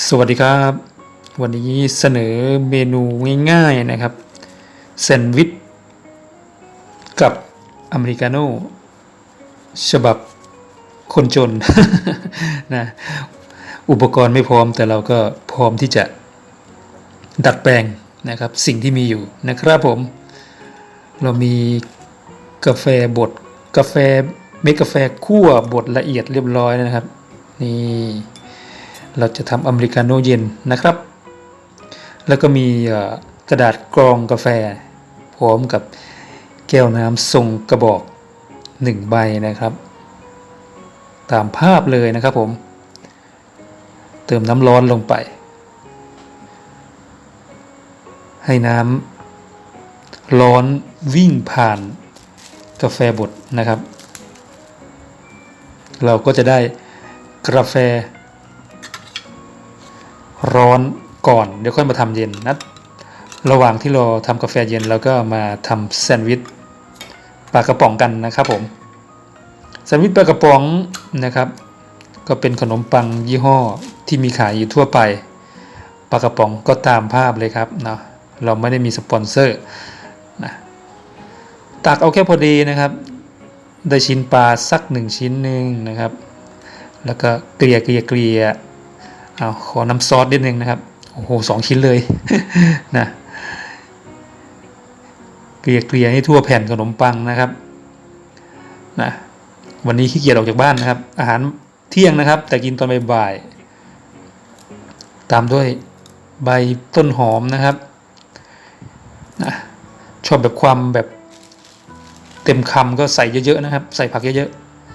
สวัสดีครับ วันนี้เสนอเมนูง่ายๆนะครับแซนด์วิชกับอเมริกาโน่ฉบับคนจนนะอุปกรณ์ไม่พร้อมแต่เราก็พร้อมที่จะดัดแปลงนะครับ สิ่งที่มีอยู่นะครับผม เรามีกาแฟบดกาแฟเม็ดกาแฟคั่วบดละเอียดเรียบร้อยนะครับ นี่ เราจะทำอเมริกาโน่เย็นนะครับ แล้วก็มีกระดาษกรองกาแฟ พร้อมกับแก้วน้ำทรงกระบอกหนึ่งใบนะครับ ตามภาพเลยนะครับผม เติมน้ำร้อนลงไป ให้น้ำร้อนวิ่งผ่านกาแฟบดนะครับ เราก็จะได้กาแฟ ร้อนก่อนเดี๋ยวค่อยมาทำเย็นนะระหว่างที่เราทำกาแฟเย็นเราก็มาทำแซนด์วิชปลากระป๋องกันนะครับผมแซนด์วิชปลากระป๋องนะครับ ก็เป็นขนมปังยี่ห้อที่มีขายอยู่ทั่วไปปลากระป๋องก็ตามภาพเลยครับเนาะเราไม่ได้มีสปอนเซอร์นะตักเอาแค่พอดีนะครับ ได้ชิ้นปลาสักหนึ่งชิ้นหนึ่งนะครับ แล้วก็เกลี่ยเกลี่ยเกลี่ย เอาขอน้ำซอสนิดนึงนะครับ โอ้โหสองชิ้นเลยนะเกลี่ยเกลี่ยให้ทั่วแผ่นขนมปังนะครับนะวันนี้ขี้เกียจออกจากบ้านนะครับ อาหารเที่ยงนะครับ แต่กินตอนบ่ายๆตามด้วยใบต้นหอมนะครับนะชอบแบบความแบบเต็มคำก็ใส่เยอะๆนะครับ ใส่ผักเยอะ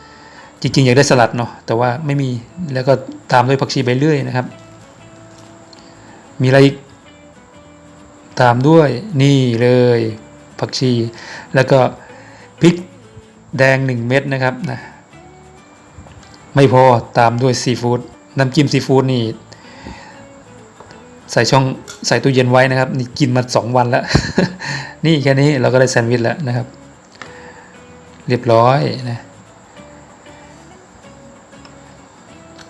ๆจริงๆอยากได้สลัดเนาะแต่ว่าไม่มีแล้วก็ ตามด้วยผักชีใบเลื่อยนะครับ มีอะไรอีก ตามด้วยนี่เลยผักชี แล้วก็พริกแดง 1 เม็ดนะครับนะไม่พอตามด้วยซีฟู้ดน้ำจิ้มซีฟู้ดนี่ใส่ช่องใส่ตู้เย็นไว้นะครับ นี่กินมา 2 วันแล้ว นี่แค่นี้เราก็ได้แซนด์วิชแล้วนะครับ เรียบร้อยนะ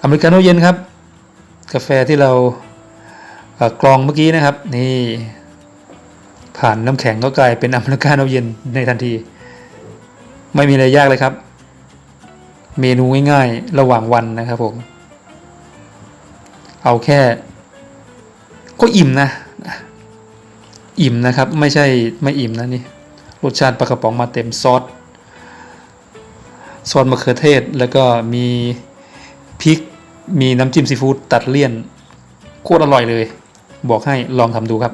อเมริกาโน่เย็นครับ กาแฟที่เรากรองเมื่อกี้นะครับ นี่ผ่านน้ำแข็งก็กลายเป็นอเมริกาโน่เย็นในทันที ไม่มีอะไรยากเลยครับ เมนูง่ายๆ ระหว่างวันนะครับผมเอาแค่ ก็อิ่มนะ อิ่มนะครับ ไม่ใช่ไม่อิ่มนะนี่รสชาติปลากระป๋องมาเต็มซอสซอสมะเขือเทศแล้วก็มี มีน้ำจิ้มซีฟู้ดตัดเลี่ยนโคตรอร่อยเลย บอกให้ลองทำดูครับ